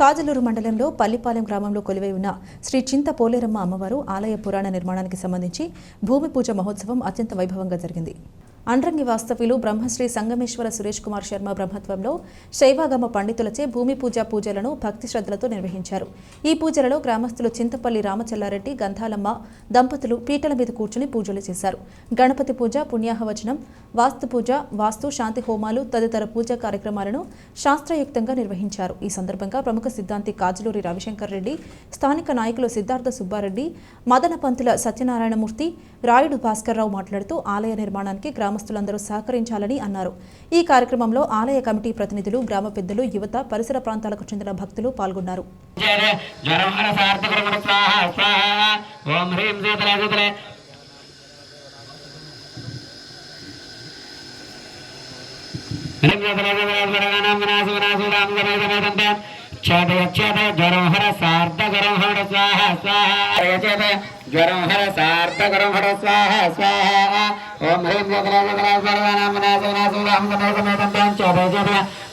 కాజలూరు మండలంలో పల్లిపాలెం గ్రామంలో కొలువై ఉన్న శ్రీ చింత పోలేరమ్మ అమ్మవారు ఆలయ పురాణ నిర్మాణానికి సంబంధించి భూమి పూజ మహోత్సవం అత్యంత వైభవంగా జరిగింది. అండ్రంగి వాస్తవ్యులు బ్రహ్మశ్రీ సంగమేశ్వర సురేష్ కుమార్ శర్మ బ్రహ్మత్వంలో శైవాగమ పండితులచే భూమి పూజ పూజలను భక్తి శ్రద్ధలతో నిర్వహించారు. ఈ పూజలలో గ్రామస్తులు చింతపల్లి రామచల్లారెడ్డి గంధాలమ్మ దంపతులు పీటల మీద కూర్చుని పూజలు చేశారు. గణపతి పూజ పుణ్యాహవచనం వాస్తు పూజ వాస్తు శాంతి హోమాలు తదితర పూజా కార్యక్రమాలను శాస్త్రయుక్తంగా నిర్వహించారు. ఈ సందర్భంగా ప్రముఖ సిద్ధాంతి కాజులూరి రవిశంకర్ రెడ్డి స్థానిక నాయకులు సిద్ధార్థ సుబ్బారెడ్డి మదన పంతుల సత్యనారాయణమూర్తి రాయుడు భాస్కర్రావు మాట్లాడుతూ ఆలయ నిర్మాణానికి గ్రామస్తులందరూ సహకరించాలని అన్నారు. ఈ కార్యక్రమంలో ఆలయ కమిటీ ప్రతినిధులు గ్రామ పెద్దలు యువత పరిసర ప్రాంతాలకు చెందిన భక్తులు పాల్గొన్నారు. జ్వరం హర జ్వరం హర సార్థకరం జ్వరం హర హర స్వాహ స్వాహ. ज्वरं हर सार्थक हर स्वाहा स्वाहा ॐ ह्रीं जगरा जगरा सर्वानामनासनासुराहं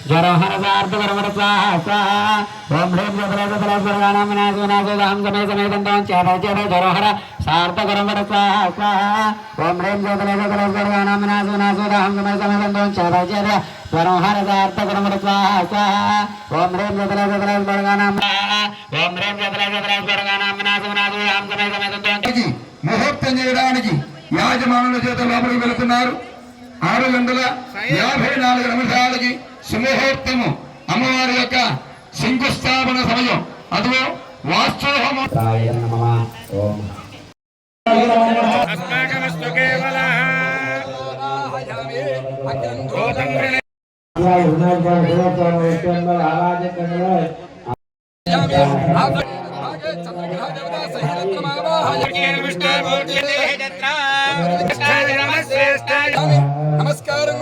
ज्वरं हर सार्थक हर स्वाहा स्वाहा ॐ ह्रीं जगरा जगरा सर्वानामनासनासुराहं समय समेतं चर चर ज्वरं हर सार्थक हर स्वाहा स्वाहा ॐ ह्रीं जगरा जगरा सर्वानामनासनासुराहं गमे समेतं चर चर ज्वरं हर सार्थक हर स्वाहा स्वाहा ॐ ह्रीं जगरा जगरा सर्वानामनासनासुराहं गमे समेतं ముహూర్తం చేయడానికి యాజమానుల చేత లోపలికి వెళుతున్నారు ఆరు గంటల యాభై నాలుగు నిమిషాలకి సుముహూర్తము అమ్మవారి యొక్క శంకుస్థాపన సమయం అదిగో వాస్తోహము నమస్కారం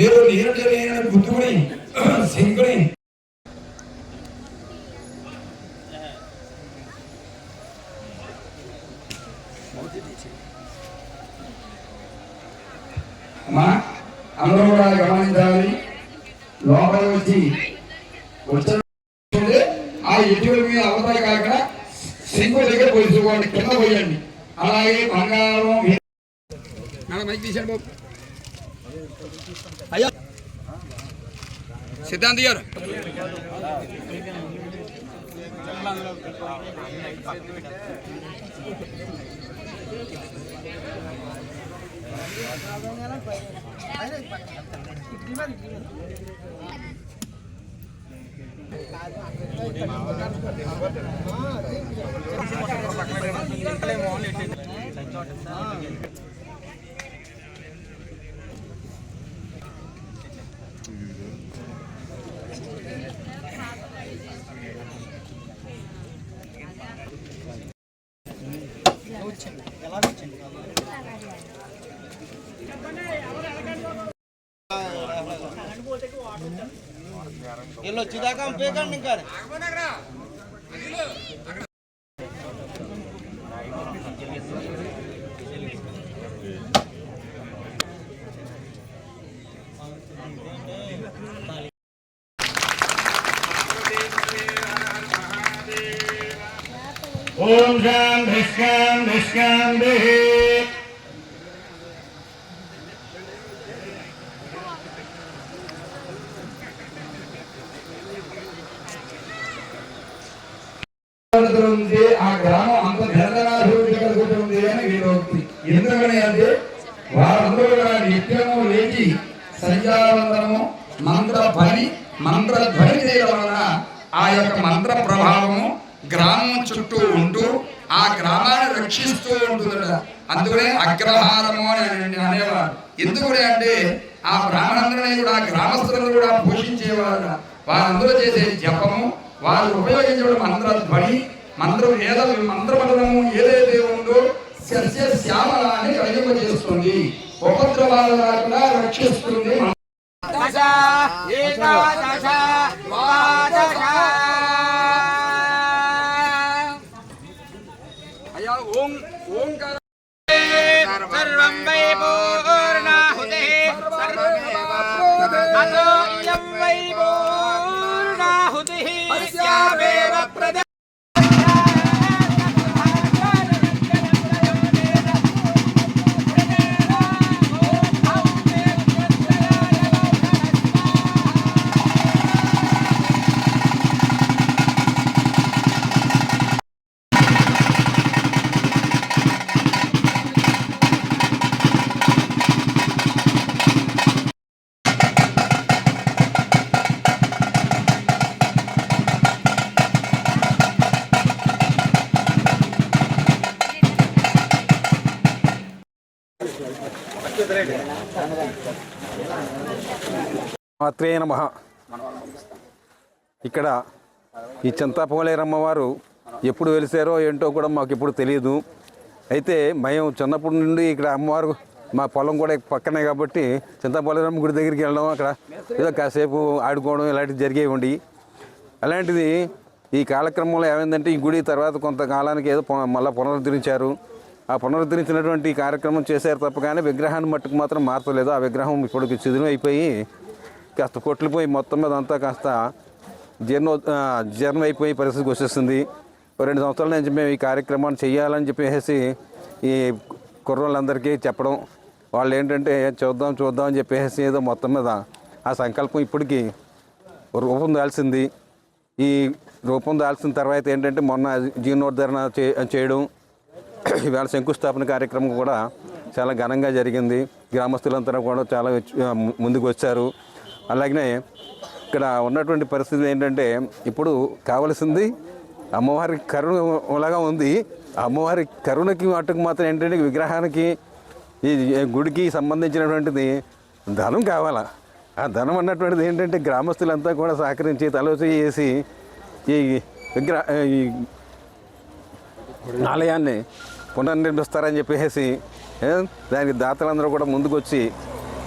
మీరు నీరు లేని బుద్ధుని శంకుని అమ్మా అందరూ కూడా గమనించాలి. లోపల వచ్చి వచ్చిన ఆ ఎటువంటి మీద అవతాయి కాక శంకు దగ్గర పోయించుకోండి కింద పోయండి. అలాగే బంగారం మైక్ తీశాడు బాబు. అయ్యా. సిద్ధాంత్ గారు. వీళ్ళు వచ్చేదాకా పంపేయకండి ఇంకా ఓం శాంతి శాంతి శాంతి ఉంది ఆ గ్రామం అంత నిరంజనాభివృద్ధి కలుగుతుంది అని వీరోక్తి ఎందుకని అంటే వారందరూ కూడా నిత్యము లేచి సంధ్య సంధ్యావందనము మంత్ర ధ్వని మంత్ర ధ్వని చేయడం వలన ఆ యొక్క మంత్ర ప్రభావము గ్రామం చుట్టూ ఉంటూ ఆ గ్రామాన్ని రక్షిస్తూ ఉంటుందట. అందుకనే అగ్రహారము అని అనేవారు. ఎందుకని అంటే ఆ బ్రాహ్మణులని కూడా గ్రామస్తులను కూడా పోషించేవారు వారందరూ చేసే జపము వారు ఉపయోగించే మంత్ర ధ్వని మంత్ర వేద మంత్రపఠనము ఏదైతే ఉందో సస్య శ్యామలాన్ని కలిగింపజేస్తుంది. ఉపద్రవాలు రాకుండా రక్షిస్తుంది. भविष्यामेव प्रदा మాత్రే నమ. ఇక్కడ ఈ చింతాపోలేరమ్మ వారు ఎప్పుడు వెలిసారో ఏంటో కూడా మాకు ఎప్పుడు తెలియదు అయితే మేము చిన్నప్పటి నుండి ఇక్కడ అమ్మవారు మా పొలం కూడా పక్కనే కాబట్టి చింతాపోలేరమ్మ గుడి దగ్గరికి వెళ్ళడం అక్కడ ఏదో కాసేపు ఆడుకోవడం ఇలాంటివి జరిగేవి ఉండి. అలాంటిది ఈ కాలక్రమంలో ఏమైందంటే ఈ గుడి తర్వాత కొంతకాలానికి ఏదో మళ్ళీ పునరుద్ధరించారు. ఆ పునరుద్ధరించినటువంటి కార్యక్రమం చేశారు తప్ప కానీ విగ్రహాన్ని మట్టుకు మాత్రం మార్చలేదు. ఆ విగ్రహం ఇప్పటికి చిదురు అయిపోయి కాస్త కొట్లిపోయి మొత్తం మీద అంతా కాస్త జీర్ణో జీర్ణం అయిపోయి పరిస్థితికి వచ్చేస్తుంది రెండు సంవత్సరాల నుంచి మేము ఈ కార్యక్రమాన్ని చేయాలని చెప్పేసి ఈ కుర్రోళ్ళందరికీ చెప్పడం వాళ్ళు ఏంటంటే చూద్దాం చూద్దాం అని చెప్పేసి ఏదో మొత్తం మీద ఆ సంకల్పం ఇప్పటికీ రూపం దాల్సింది. ఈ రూపం దాల్సిన తర్వాత ఏంటంటే మొన్న జీర్ణోద్ధరణ చే చేయడం ఇవాళ శంకుస్థాపన కార్యక్రమం కూడా చాలా ఘనంగా జరిగింది. గ్రామస్తులంతా కూడా చాలా ముందుకు వచ్చారు. అలాగనే ఇక్కడ ఉన్నటువంటి పరిస్థితి ఏంటంటే ఇప్పుడు కావలసింది అమ్మవారి కరుణలాగా ఉంది. అమ్మవారి కరుణకి మట్టుకు మాత్రం ఏంటంటే విగ్రహానికి ఈ గుడికి సంబంధించినటువంటిది ధనం కావాలా? ఆ ధనం అన్నటువంటిది ఏంటంటే గ్రామస్తులంతా కూడా సహకరించి తలోచి చేసి ఈ విగ్రహ ఈ ఆలయాన్ని పునర్నిర్మిస్తారని చెప్పేసి దానికి దాతలందరూ కూడా ముందుకొచ్చి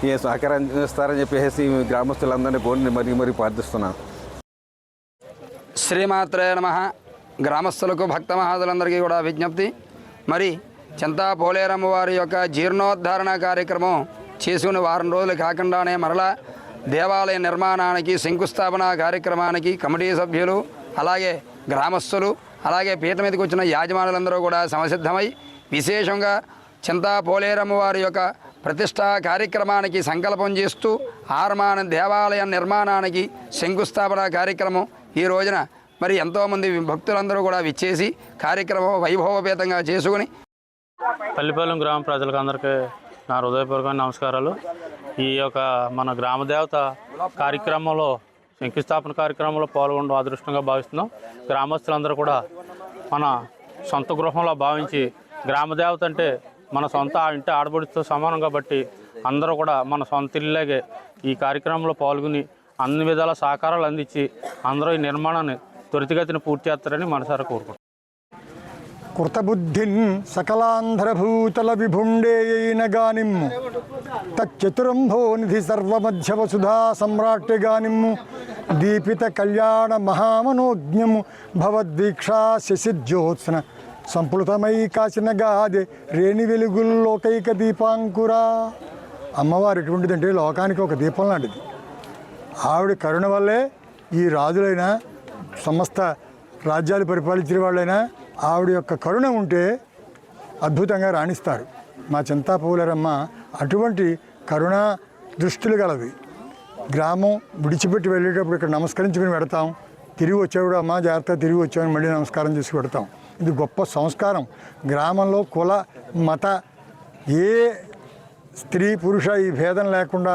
ఈ సహకారం చేస్తారని చెప్పేసి గ్రామస్తులందరినీ కోరిని మరీ మరీ ప్రార్థిస్తున్నాను శ్రీమాత్రే నమ. గ్రామస్తులకు భక్త మహాదులందరికీ కూడా విజ్ఞప్తి. మరి చింతా పోలేరమ్మ వారి యొక్క జీర్ణోద్ధారణ కార్యక్రమం చేసుకుని వారం రోజులు కాకుండానే మరలా దేవాలయ నిర్మాణానికి శంకుస్థాపన కార్యక్రమానికి కమిటీ సభ్యులు అలాగే గ్రామస్తులు అలాగే పీట మీదకి వచ్చిన యాజమానులందరూ కూడా సమసిద్ధమై విశేషంగా చింతా పోలేరమ్మ వారి యొక్క ప్రతిష్టా కార్యక్రమానికి సంకల్పం చేస్తూ ఆర్మాన దేవాలయ నిర్మాణానికి శంకుస్థాపన కార్యక్రమం ఈ రోజున మరి ఎంతోమంది భక్తులందరూ కూడా విచ్చేసి కార్యక్రమం వైభవపేతంగా చేసుకుని పల్లిపాలెం గ్రామ ప్రజలకు అందరికీ నా హృదయపూర్వక నమస్కారాలు. ఈ యొక్క మన గ్రామదేవత కార్యక్రమంలో శంకుస్థాపన కార్యక్రమంలో పాల్గొనడం అదృష్టంగా భావిస్తున్నాం. గ్రామస్తులందరూ కూడా మన సొంత గృహంలో భావించి గ్రామదేవత అంటే మన సొంత ఇంటి ఆడబడితో సమానం కాబట్టి అందరూ కూడా మన సొంత ఇల్లాగే ఈ కార్యక్రమంలో పాల్గొని అన్ని విధాల సహకారాలు అందించి అందరూ ఈ నిర్మాణాన్ని త్వరితగతిని పూర్తి చేస్తారని మనసారా కోరుకుంటున్నాం. కృతబుద్ధిన్ సకలాంధ్రభూతల విభుండేయైన గానిమ్ము తచ్చతురంభో నిధి సర్వమధ్యవసుధా సమ్రాట్ గానిమ్ము దీపిత కళ్యాణ మహామనోజ్ఞము భవద్వీక్షా శశిజ్యోత్సన సంపులతమై కాసిన గాదె రేణి వెలుగుల్లోకైక దీపాంకురా అమ్మవారు ఎటువంటిదంటే లోకానికి ఒక దీపం లాంటిది. ఆవిడ కరుణ వల్లే ఈ రాజులైన సమస్త రాజ్యాలు పరిపాలించిన వాళ్ళైనా ఆవిడ యొక్క కరుణ ఉంటే అద్భుతంగా రాణిస్తారు. మా చింతాపూలరమ్మ అటువంటి కరుణ దృష్టిలు గలవి. గ్రామం విడిచిపెట్టి వెళ్ళేటప్పుడు ఇక్కడ నమస్కరించుకుని పెడతాం. తిరిగి వచ్చేవాడు అమ్మ జాగ్రత్త తిరిగి వచ్చామని మళ్ళీ నమస్కారం చేసి పెడతాం. ఇది గొప్ప సంస్కారం. గ్రామంలో కుల మత ఏ స్త్రీ పురుష ఈ భేదం లేకుండా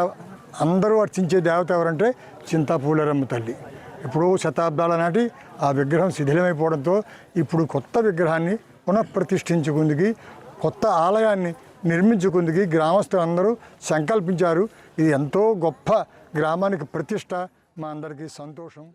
అందరూ అర్చించే దేవత ఎవరంటే చింతాపూలరమ్మ తల్లి. ఎప్పుడో శతాబ్దాల నాటి ఆ విగ్రహం శిథిలమైపోవడంతో ఇప్పుడు కొత్త విగ్రహాన్ని పునఃప్రతిష్ఠించుకుందికి కొత్త ఆలయాన్ని నిర్మించుకుందికి గ్రామస్తులందరూ సంకల్పించారు. ఇది ఎంతో గొప్ప గ్రామానికి ప్రతిష్ట. మా అందరికీ సంతోషం.